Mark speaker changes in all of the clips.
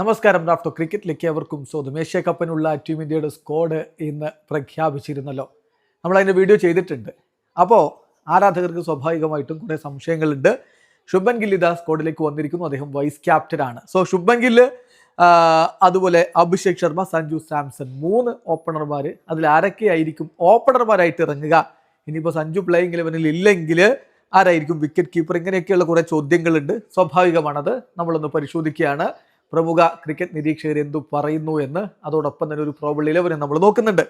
Speaker 1: നമസ്കാരം. ഡോക്ടർ ക്രിക്കറ്റിലേക്ക് അവർക്കും സ്വാഗതം. ഏഷ്യ കപ്പിനുള്ള ടീം ഇന്ത്യയുടെ സ്ക്വാഡ് ഇന്ന് പ്രഖ്യാപിച്ചിരുന്നല്ലോ. നമ്മൾ അതിന്റെ വീഡിയോ ചെയ്തിട്ടുണ്ട്. അപ്പോൾ ആരാധകർക്ക് സ്വാഭാവികമായിട്ടും കുറേ സംശയങ്ങളുണ്ട്. ശുഭൻ ഗിൽ ഇതാ സ്ക്വാഡിലേക്ക് വന്നിരിക്കുന്നു. അദ്ദേഹം വൈസ് ക്യാപ്റ്റനാണ് സോ ശുഭൻ ഗില്ല് അതുപോലെ അഭിഷേക് ശർമ്മ സഞ്ജു സാംസൺ മൂന്ന് ഓപ്പണർമാർ അതിൽ ആരൊക്കെയായിരിക്കും ഓപ്പണർമാരായിട്ട് ഇറങ്ങുക? ഇനിയിപ്പോൾ സഞ്ജു പ്ലേയിങ് ഇലവനിൽ ഇല്ലെങ്കിൽ ആരായിരിക്കും വിക്കറ്റ് കീപ്പർ ഇങ്ങനെയൊക്കെയുള്ള കുറേ ചോദ്യങ്ങളുണ്ട്. സ്വാഭാവികമാണത്. നമ്മളൊന്ന് പരിശോധിക്കുകയാണ്. പ്രമുഖ ക്രിക്കറ്റ് നിരീക്ഷകർ എന്തു പറയുന്നു എന്ന് അതോടൊപ്പം തന്നെ ഒരു പ്രോബ്ലം ഇലവനെ നമ്മൾ നോക്കുന്നുണ്ട്.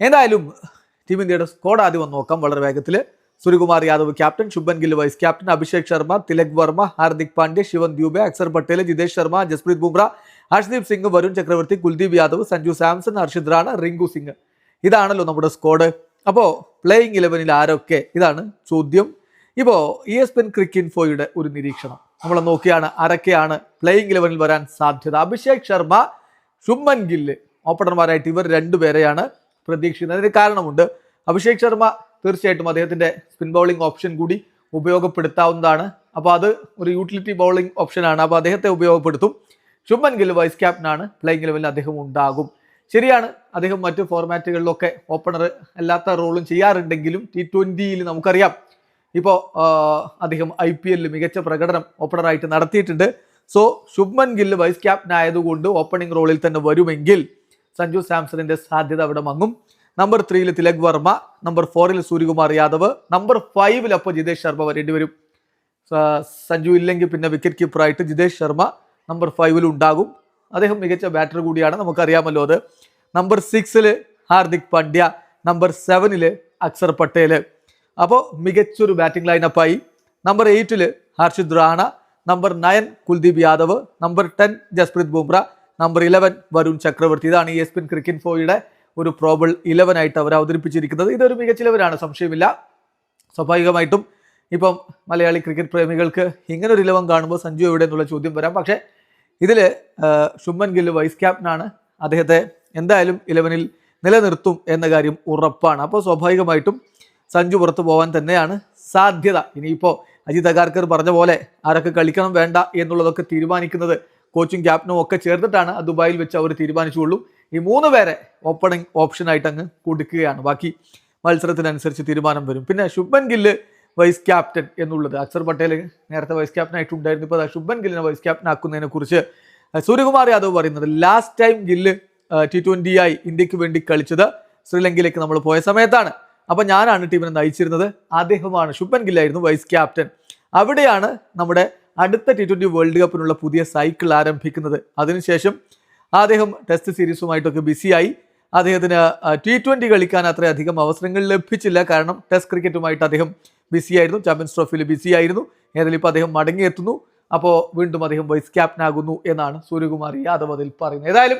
Speaker 1: ഏതായാലും ടീം ഇന്ത്യയുടെ സ്കോഡ് ആദ്യം ഒന്ന് നോക്കാം വളരെ വേഗത്തിൽ Suryakumar Yadav captain Shubman Gill vice captain Abhishek Sharma Tilak Varma Hardik Pandya Shivam Dube Axar Patel Jitesh Sharma Jasprit Bumrah Arshdeep Singh Varun Chakravarthy Kuldeep Yadav Sanju Samson Harshit Rana Rinku Singh. ഇതാണല്ലോ നമ്മുടെ സ്കോഡ് അപ്പോൾ പ്ലേയിങ് ഇലവനിൽ ആരൊക്കെ? ഇതാണ് ചോദ്യം. ഇപ്പോൾ ഇ എസ് പെൻ ക്രിക്കിൻഫോയുടെ ഒരു നിരീക്ഷണം. നമ്മൾ നോക്കിയാണ് ആരൊക്കെയാണ് പ്ലേയിങ് ഇലവനിൽ വരാൻ സാധ്യത. അഭിഷേക് ശർമ്മ ശുഭൻ ഗില്ല് ഓപ്പണർമാരായിട്ട് ഇവർ രണ്ടുപേരെയാണ് പ്രതീക്ഷിക്കുന്നത്. അതിന് കാരണമുണ്ട് അഭിഷേക് ശർമ്മ തീർച്ചയായിട്ടും അദ്ദേഹത്തിന്റെ സ്പിൻ ബൗളിംഗ് ഓപ്ഷൻ കൂടി ഉപയോഗപ്പെടുത്താവുന്നതാണ്. അപ്പോൾ അത് ഒരു യൂട്ടിലിറ്റി ബൗളിംഗ് ഓപ്ഷനാണ് അപ്പോൾ അദ്ദേഹത്തെ ഉപയോഗപ്പെടുത്തും. ശുഭൻ ഗിൽ വൈസ് ക്യാപ്റ്റനാണ് പ്ലേയിങ് ലെവലിൽ അദ്ദേഹം ഉണ്ടാകും. ശരിയാണ് അദ്ദേഹം മറ്റ് ഫോർമാറ്റുകളിലൊക്കെ ഓപ്പണർ അല്ലാത്ത റോളും ചെയ്യാറുണ്ടെങ്കിലും ടി ട്വന്റിയിൽ നമുക്കറിയാം ഇപ്പോൾ അദ്ദേഹം ഐ പി എല്ലിൽ മികച്ച പ്രകടനം ഓപ്പണറായിട്ട് നടത്തിയിട്ടുണ്ട്. So Shubman Gill vice captain ആയതുകൊണ്ട് ഓപ്പണിംഗ് റോളിൽ തന്നെ വരുമെങ്കിൽ സഞ്ജു സാംസണിന്റെ സാധ്യത അവിടെ മങ്ങും. നമ്പർ ത്രീയിൽ തിലക് വർമ്മ നമ്പർ ഫോറിൽ സൂര്യകുമാർ യാദവ് നമ്പർ ഫൈവിൽ അപ്പോൾ ജിതേഷ് ശർമ്മ വരേണ്ടി വരും സഞ്ജു ഇല്ലെങ്കിൽ പിന്നെ വിക്കറ്റ് കീപ്പറായിട്ട് ജിതേഷ് ശർമ്മ നമ്പർ ഫൈവിൽ ഉണ്ടാകും. അദ്ദേഹം മികച്ച ബാറ്റർ കൂടിയാണ് നമുക്കറിയാമല്ലോ അത്. നമ്പർ സിക്സിൽ ഹാർദിക് പാണ്ഡ്യ നമ്പർ സെവനിൽ അക്സർ പട്ടേൽ അപ്പോൾ മികച്ചൊരു ബാറ്റിംഗ് ലൈനപ്പായി number എയ്റ്റിൽ Harshit Rana number nine Kuldeep Yadav number ten Jasprit Bumrah number eleven Varun Chakravarthy. ഇതാണ് ഈ എസ് പിൻ ക്രിക്കറ്റ് ഫോയുടെ ഒരു പ്രോബിൾ ഇലവൻ ആയിട്ട് അവർ അവതരിപ്പിച്ചിരിക്കുന്നത്. ഇതൊരു മികച്ച ഇലവനാണ് സംശയമില്ല. സ്വാഭാവികമായിട്ടും ഇപ്പം മലയാളി ക്രിക്കറ്റ് പ്രേമികൾക്ക് ഇങ്ങനെ ഒരു ഇലവൻ കാണുമ്പോൾ സഞ്ജു എവിടെ എന്നുള്ള ചോദ്യം വരാം. പക്ഷേ ഇതിൽ ശുഭൻ ഗില്ല് വൈസ് ക്യാപ്റ്റനാണ് അദ്ദേഹത്തെ എന്തായാലും ഇലവനിൽ നിലനിർത്തും എന്ന കാര്യം ഉറപ്പാണ്. അപ്പോൾ സ്വാഭാവികമായിട്ടും സഞ്ജു പുറത്തു പോകാൻ തന്നെയാണ് സാധ്യത. ഇനിയിപ്പോൾ അജിത് അഗാർക്കർ പറഞ്ഞ പോലെ ആരൊക്കെ കളിക്കണം വേണ്ട എന്നുള്ളതൊക്കെ തീരുമാനിക്കുന്നത് കോച്ചും ക്യാപ്റ്റനും ഒക്കെ ചേർത്തിട്ടാണ് ദുബായിൽ വെച്ച് അവർ തീരുമാനിച്ചുള്ളൂ. ഈ മൂന്ന് പേരെ ഓപ്പണിംഗ് ഓപ്ഷനായിട്ട് അങ്ങ് കൊടുക്കുകയാണ്. ബാക്കി മത്സരത്തിനനുസരിച്ച് തീരുമാനം വരും. പിന്നെ ശുഭൻ ഗില്ല് വൈസ് ക്യാപ്റ്റൻ എന്നുള്ളത്. അക്ഷർ പട്ടേൽ നേരത്തെ വൈസ് ക്യാപ്റ്റൻ ആയിട്ടുണ്ടായിരുന്നു. ഇപ്പോൾ ശുഭൻ ഗില്ലിനെ വൈസ് ക്യാപ്റ്റൻ ആക്കുന്നതിനെ കുറിച്ച് സൂര്യകുമാർ യാദവ് പറയുന്നത് last time Gill T twenty ഇന്ത്യയ്ക്ക് വേണ്ടി കളിച്ചത് ശ്രീലങ്കയിലേക്ക് നമ്മൾ പോയ സമയത്താണ്. അപ്പോൾ ഞാനാണ് ടീമിനെ നയിച്ചിരുന്നത്. അദ്ദേഹമാണ് ശുഭൻ ഗില്ലായിരുന്നു വൈസ് ക്യാപ്റ്റൻ അവിടെയാണ് നമ്മുടെ അടുത്ത ടി ട്വന്റി വേൾഡ് കപ്പിനുള്ള പുതിയ സൈക്കിൾ ആരംഭിക്കുന്നത്. അതിനുശേഷം അദ്ദേഹം ടെസ്റ്റ് സീരീസുമായിട്ടൊക്കെ ബിസിയായി അദ്ദേഹത്തിന് ടി ട്വന്റി കളിക്കാൻ അത്രയധികം അവസരങ്ങൾ ലഭിച്ചില്ല. കാരണം ടെസ്റ്റ് ക്രിക്കറ്റുമായിട്ട് അദ്ദേഹം ബിസിയായിരുന്നു ചാമ്പ്യൻസ് ട്രോഫിയിൽ ബിസിയായിരുന്നു ഏതായാലും ഇപ്പോൾ അദ്ദേഹം മടങ്ങിയെത്തുന്നു. അപ്പോൾ വീണ്ടും അദ്ദേഹം വൈസ് ക്യാപ്റ്റൻ ആകുന്നു എന്നാണ് സൂര്യകുമാർ യാദവ് അതിൽ പറയുന്നത്. ഏതായാലും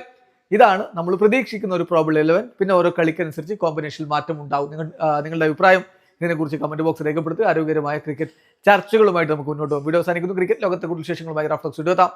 Speaker 1: ഇതാണ് നമ്മൾ പ്രതീക്ഷിക്കുന്ന ഒരു പ്രോബ്ലം ഇലവൻ പിന്നെ ഓരോ കളിക്കനുസരിച്ച് കോമ്പിനേഷനിൽ മാറ്റം ഉണ്ടാവും. നിങ്ങൾ നിങ്ങളുടെ അഭിപ്രായം ഇതിനെക്കുറിച്ച് കമന്റ് ബോക്സ് രേഖപ്പെടുത്തുക. ആരോഗ്യകരമായ ക്രിക്കറ്റ് ചർച്ചകളുമായിട്ട് നമുക്ക് മുന്നോട്ട് പോകും. വീഡിയോ സാധിക്കുന്നു ക്രിക്കറ്റ് ലോകത്തെ കൂടുതൽ വിശേഷങ്ങളുമായി റഫ്ലക്സ് എത്താം.